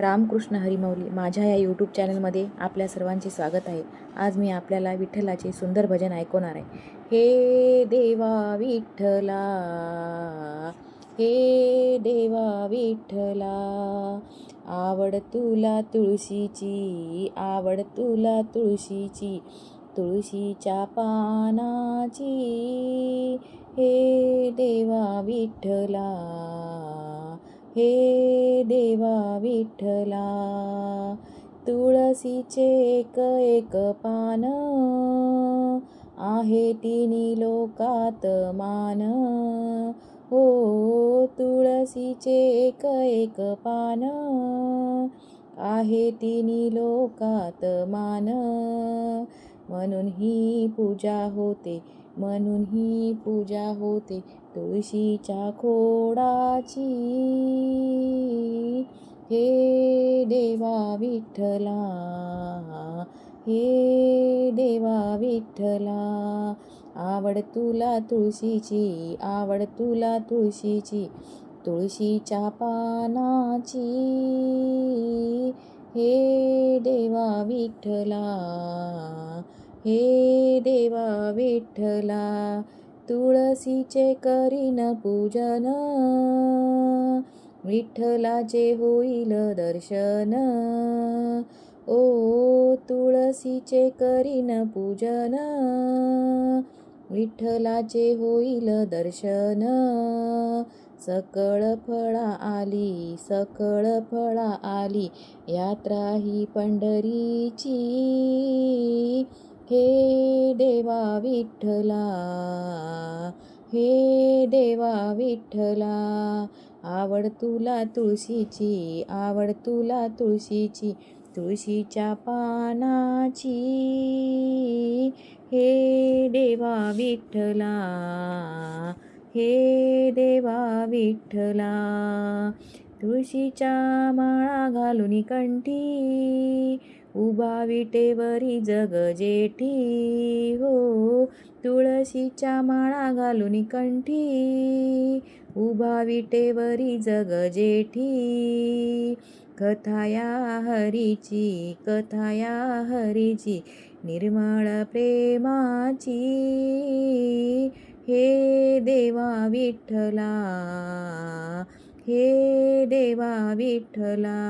रामकृष्ण हरिमौली माझ्या या यूट्यूब चॅनलमध्ये आपल्या सर्वांचे स्वागत आहे. आज मी आपल्याला विठ्ठलाचे सुंदर भजन ऐकवणार आहे. हे देवा विठ्ठला हे देवा विठ्ठला आवड तुला तुळशीची आवड तुला तुळशीची तुळशीच्या पानाची. हे देवा विठ्ठला हे देवा विठ्ठला तुळसीचे एक एक पान आहे तिन्ही लोकात मान. हो तुळसीचे एक एक पान आहे तिन्ही लोकात मान. म्हणून ही पूजा होते म्हणून ही पूजा होते तुळशीच्या खोडाची. हे देवा विठ्ठला हे देवा विठ्ठला आवड तुला तुळशीची आवड तुला तुळशीची तुळशीच्या पानाची. हे देवा विठ्ठला हे देवा विठ्ठला तुळसीचे करीन पूजन. विठ्ठलाचे होईल दर्शन. ओ तुळसीचे करीन पूजन. विठ्ठलाचे होईल दर्शन. सकळ फळा आली सकळ फळा आली यात्रा ही पंढरीची. हे देवा विठ्ठला हे देवा विठ्ठला आवड तुला तुळशीची आवड तुला तुळशीची तुळशीच्या पानाची. हे देवा विठ्ठला हे देवा विठ्ठला तुळशीच्या माळा घालून कंठी उभा विटेवरी जग जेठी. हो तुळशीच्या माळा घालून कंठी. उभा विटेवरी जग जेठी. कथाया हरीची कथाया हरीची निर्मळ प्रेमाची. हे देवा विठ्ठला हे देवा विठ्ठला.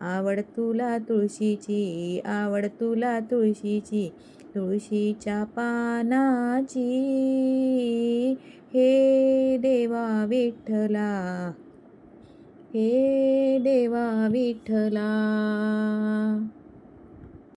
आवड तुला तुळशीची आवड तुला तुळशीची तुळशीच्या पानाची. हे देवा विठ्ठला हे देवा विठ्ठला.